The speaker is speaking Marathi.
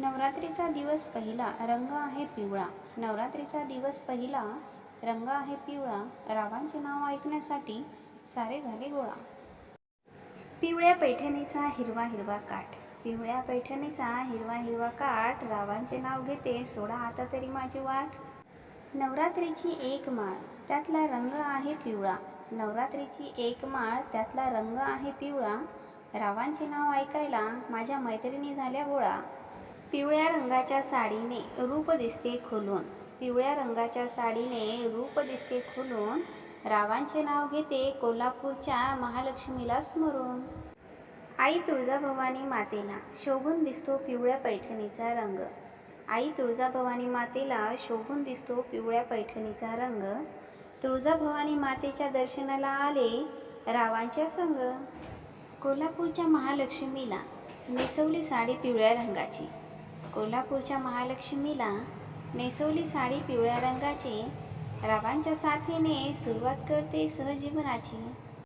नवरात्रीचा दिवस पहिला रंग आहे पिवळा. नवरात्रीचा दिवस पहिला रंग आहे पिवळा. रावांचे नाव ऐकण्यासाठी सारे झाले गोळा. पिवळ्या पैठणीचा हिरवा हिरवा काठ. पिवळ्या पैठणीचा हिरवा हिरवा काठ. रावांचे नाव घेते सोडा आता तरी माझी वाट. नवरात्रीची एक माळ त्यातला रंग आहे पिवळा. नवरात्रीची एक माळ त्यातला रंग आहे पिवळा. रावांचे नाव ऐकायला माझ्या मैत्रिणी झाल्या गोळा. पिवळ्या रंगाच्या साडीने रूप दिसते खुलून. पिवळ्या रंगाच्या साडीने रूप दिसते खुलून. रावांचे नाव घेते कोल्हापूरच्या महालक्ष्मीला स्मरून. आई तुळजाभवानी मातेला शोभून दिसतो पिवळ्या पैठणीचा रंग. आई तुळजाभवानी मातेला शोभून दिसतो पिवळ्या पैठणीचा रंग. तुळजाभवानी मातेच्या दर्शनाला आले रावांच्या संग. कोल्हापूरच्या महालक्ष्मीला नेसवली साडी पिवळ्या रंगाची. कोल्हापूरच्या महालक्ष्मीला नेसवली साडी पिवळ्या रंगाची रावांच्या साथीने सुरुवात करते सहजीवनाची.